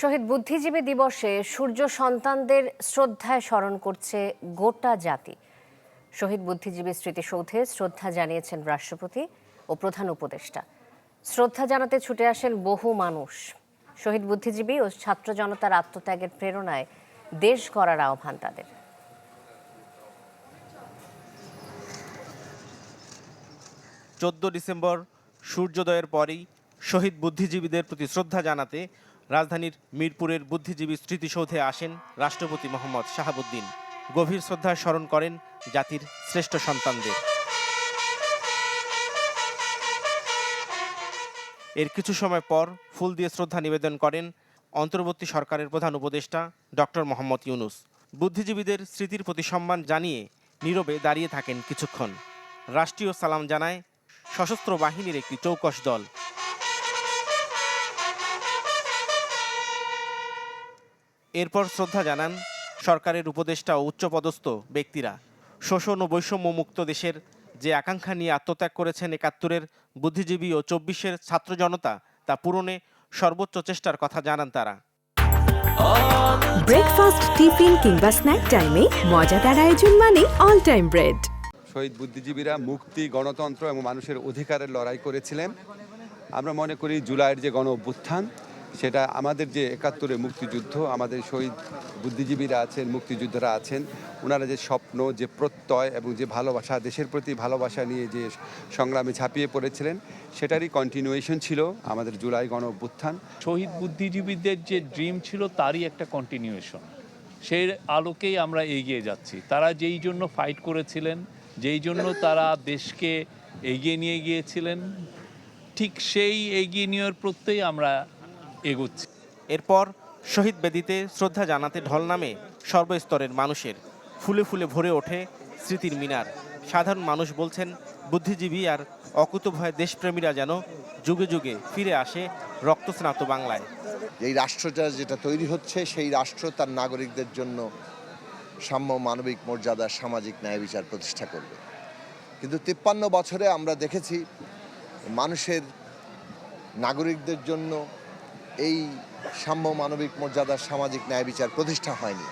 শহীদ বুদ্ধিজীবী দিবসে সূর্য সন্তানদের শ্রদ্ধায় স্মরণ করছে গোটা জাতি। শহীদ বুদ্ধিজীবী স্মৃতিসৌধে শ্রদ্ধা জানিয়েছেন রাষ্ট্রপতি ও প্রধান উপদেষ্টা। শ্রদ্ধা জানাতে ছুটে আসেন বহু মানুষ। শহীদ বুদ্ধিজীবী ও ছাত্র জনতার আত্মত্যাগের প্রেরণায় দেশ গড়ার আহ্বান তাদের। চোদ্দ ডিসেম্বর সূর্যোদয়ের পরেই শহীদ বুদ্ধিজীবীদের প্রতি শ্রদ্ধা জানাতে রাজধানীর মিরপুরের বুদ্ধিজীবী স্মৃতিসৌধে আসেন রাষ্ট্রপতি মোহাম্মদ শাহাবুদ্দিন। গভীর শ্রদ্ধা স্মরণ করেন জাতির শ্রেষ্ঠ সন্তানদের। এর কিছু সময় পর ফুল দিয়ে শ্রদ্ধা নিবেদন করেন অন্তর্বর্তী সরকারের প্রধান উপদেষ্টা ডক্টর মোহাম্মদ ইউনুস। বুদ্ধিজীবীদের স্মৃতির প্রতি সম্মান জানিয়ে নীরবে দাঁড়িয়ে থাকেন কিছুক্ষণ। রাষ্ট্রীয় সালাম জানায় সশস্ত্র বাহিনীর একটি চৌকশ দল। এরপর শ্রদ্ধা জানান সরকারের উপদেষ্টা ও উচ্চপদস্থ ব্যক্তিরা। শোষণ ও বৈষম্য মুক্ত দেশের যে আকাঙ্ক্ষা নিয়ে আত্মত্যাগ করেছেন একাত্তরের বুদ্ধিজীবী ও চব্বিশের ছাত্র জনতা তা পূরণে সর্বোচ্চ চেষ্টার কথা জানান তারা। ব্রেকফাস্ট টিফিন কিংবা স্ন্যাক টাইমে মজাদার আয়োজন মানে অল টাইম ব্রেড শহীদ বুদ্ধিজীবীরা মুক্তি গণতন্ত্র এবং মানুষের অধিকারের লড়াই করেছিলেন। আমরা মনে করি জুলাইয়ের যে গণ অভ্যুত্থান সেটা আমাদের যে একাত্তরে মুক্তিযুদ্ধ, আমাদের শহীদ বুদ্ধিজীবীরা আছেন, মুক্তিযোদ্ধারা আছেন ওনারা যে স্বপ্ন, যে প্রত্যয় এবং যে ভালোবাসা, দেশের প্রতি ভালোবাসা নিয়ে যে সংগ্রামে ঝাঁপিয়ে পড়েছিলেন, সেটারই কন্টিনিউয়েশন ছিল আমাদের জুলাই গণ অভ্যুত্থান। শহীদ বুদ্ধিজীবীদের যে ড্রিম ছিল, তারই একটা কন্টিনিউয়েশন সেই আলোকেই আমরা এগিয়ে যাচ্ছি। তারা যেই জন্য ফাইট করেছিলেন, যেই জন্য তারা দেশকে এগিয়ে নিয়ে গিয়েছিলেন, ঠিক সেই এগিয়ে নেওয়ার প্রত্যেই আমরা এগোচ্ছি। এরপর শহীদ বেদিতে শ্রদ্ধা জানাতে ঢল নামে সর্বস্তরের মানুষের। ফুলে ফুলে ভরে ওঠে স্মৃতির মিনার। সাধারণ মানুষ বলছেন বুদ্ধিজীবী আর অকুতভয় দেশপ্রেমীরা যেন যুগে যুগে ফিরে আসে রক্তস্নাত বাংলায়। এই রাষ্ট্রটা যেটা তৈরি হচ্ছে সেই রাষ্ট্র তার নাগরিকদের জন্য সাম্য মানবিক মর্যাদা সামাজিক ন্যায় বিচার প্রতিষ্ঠা করবে। কিন্তু তিপ্পান্ন বছরে আমরা দেখেছি মানুষের নাগরিকদের জন্য এই সাম্য মানবিক মর্যাদার সামাজিক ন্যায় বিচার প্রতিষ্ঠা হয়নি।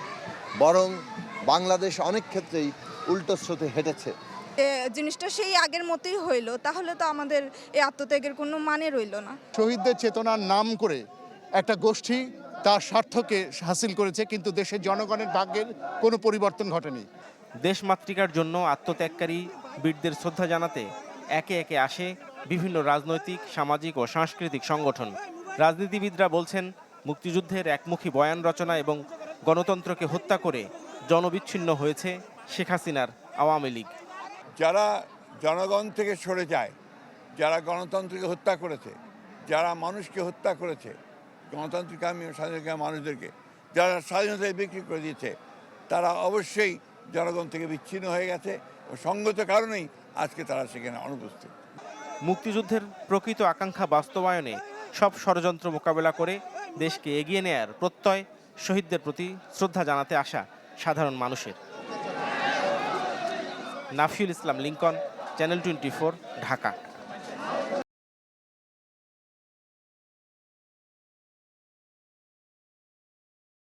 বরং বাংলাদেশ অনেক ক্ষেত্রেই উল্টো স্রোতে হেঁটেছে। এ, জিনিসটা সেই আগের মতোই হইল তাহলে তো আমাদের এই আত্মত্যাগের কোনো মানে রইল না। শহীদদের চেতনার নাম করে একটা গোষ্ঠী তার স্বার্থকে হাসিল করেছে কিন্তু দেশের জনগণের ভাগ্যের কোনো পরিবর্তন ঘটেনি। দেশমাতৃকার জন্য আত্মত্যাগকারী বীরদের শ্রদ্ধা জানাতে একে একে আসে বিভিন্ন রাজনৈতিক সামাজিক ও সাংস্কৃতিক সংগঠন। রাজনীতিবিদরা বলছেন মুক্তিযুদ্ধের একমুখী বয়ান রচনা এবং গণতন্ত্রকে হত্যা করে জনবিচ্ছিন্ন হয়েছে শেখ হাসিনার আওয়ামী লীগ। যারা জনগণ থেকে সরে যায় যারা গণতন্ত্রকে হত্যা করেছে যারা মানুষকে হত্যা করেছে গণতান্ত্রিকামী ও স্বাধীনতা মানুষদেরকে যারা স্বাধীনতায় বিক্রি করে দিয়েছে তারা অবশ্যই জনগণ থেকে বিচ্ছিন্ন হয়ে গেছে ও সঙ্গত কারণেই আজকে তারা সেখানে অনুপস্থিত। মুক্তিযুদ্ধের প্রকৃত আকাঙ্ক্ষা বাস্তবায়নে সব ষড়যন্ত্র মোকাবেলা করে দেশকে এগিয়ে নেয়ার প্রত্যয় শহীদদের প্রতি শ্রদ্ধা জানাতে আসা সাধারণ মানুষের। Nafiul Islam Linkon channel twenty Dhaka.